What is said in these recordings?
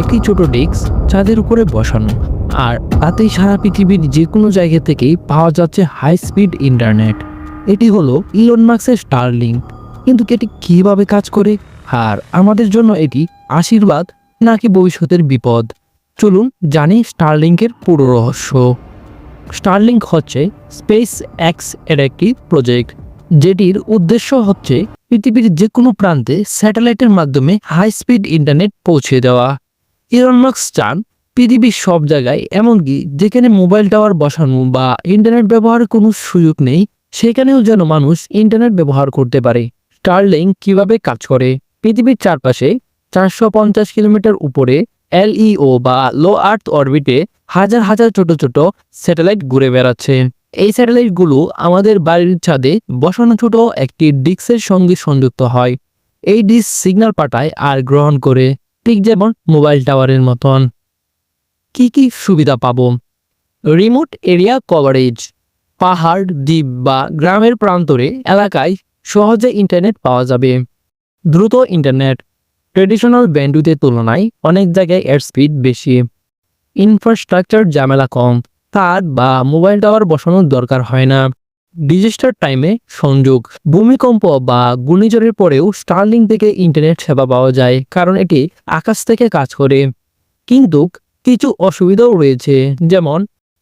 একটি ছোট ডেস্ক ছাদের উপরে বসানো, আর তাতেই সারা পৃথিবীর যে কোনো জায়গা থেকেই পাওয়া যাচ্ছে হাই স্পিড ইন্টারনেট এটি হলো ইলন মার্কসের স্টারলিংক কিন্তু এটি কীভাবে কাজ করে? আর আমাদের জন্য এটি আশীর্বাদ নাকি ভবিষ্যতের বিপদ? চলুন জানি স্টারলিংকের পুরো রহস্য। স্টারলিংক হচ্ছে স্পেস এক্সের একটি প্রজেক্ট যেটির উদ্দেশ্য হচ্ছে পৃথিবীর যে কোনো প্রান্তে স্যাটেলাইটের মাধ্যমে হাই স্পিড ইন্টারনেট পৌঁছে দেওয়া। ইলন মার্কস চান পৃথিবীর সব জায়গায়, এমনকি যেখানে মোবাইল টাওয়ার বসানো বা ইন্টারনেট ব্যবহারের কোনো সুযোগ নেই, সেখানেও যেন মানুষ ইন্টারনেট ব্যবহার করতে পারে। স্টারলিং কীভাবে কাজ করে? পৃথিবীর চারপাশে চারশো পঞ্চাশ কিলোমিটার উপরে এলইও বা লো আর্থ অরবিটে হাজার হাজার ছোট ছোট স্যাটেলাইট ঘুরে বেড়াচ্ছে। এই স্যাটেলাইটগুলো আমাদের বাড়ির ছাদে বসানো ছোট একটি ডিস্কের সঙ্গে সংযুক্ত হয়। এই ডিস্ক সিগন্যাল পাঠায় আর গ্রহণ করে। ঠিক যেমন মোবাইল টাওয়ারের মতন। কি কি সুবিধা পাব? রিমোট এরিয়া কভারেজ পাহাড়, দ্বীপ বা গ্রামের প্রান্তরে এলাকায় সহজে ইন্টারনেট পাওয়া যাবে। দ্রুত ইন্টারনেট ট্রেডিশনাল ব্যান্ডুতে তুলনায় অনেক জায়গায় এর স্পিড বেশি। ইনফ্রাস্ট্রাকচার ঝামেলা কম। তার বা মোবাইল টাওয়ার বসানোর দরকার হয় না। ডিজাস্টার টাইমে সংযোগ, ভূমিকম্প বা ঘূর্ণিঝড়ের পরেও স্টারলিং থেকে ইন্টারনেট সেবা পাওয়া যায়, কারণ এটি আকাশ থেকে কাজ করে। কিন্তু কিছু অসুবিধাও রয়েছে, যেমন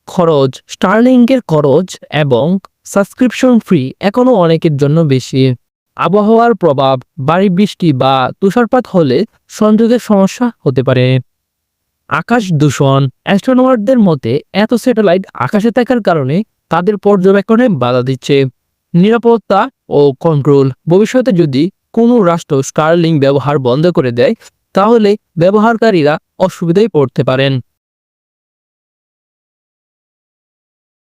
খরচ স্টারলিংকের খরচ এবং সাবস্ক্রিপশন ফ্রি এখনও অনেকের জন্য বেশি। আবহাওয়ার প্রভাব বাড়ি বৃষ্টি বা তুষারপাত হলে সংযোগের সমস্যা হতে পারে। আকাশ দূষণ অ্যাস্ট্রোনমারদের মতে এত স্যাটেলাইট আকাশে থাকার কারণে তাদের পর্যবেক্ষণে বাধা দিচ্ছে। নিরাপত্তা ও কন্ট্রোল। ভবিষ্যতে যদি কোনো রাষ্ট্র স্টারলিং ব্যবহার বন্ধ করে দেয়, তাহলে ব্যবহারকারীরা অসুবিধায় পড়তে পারেন।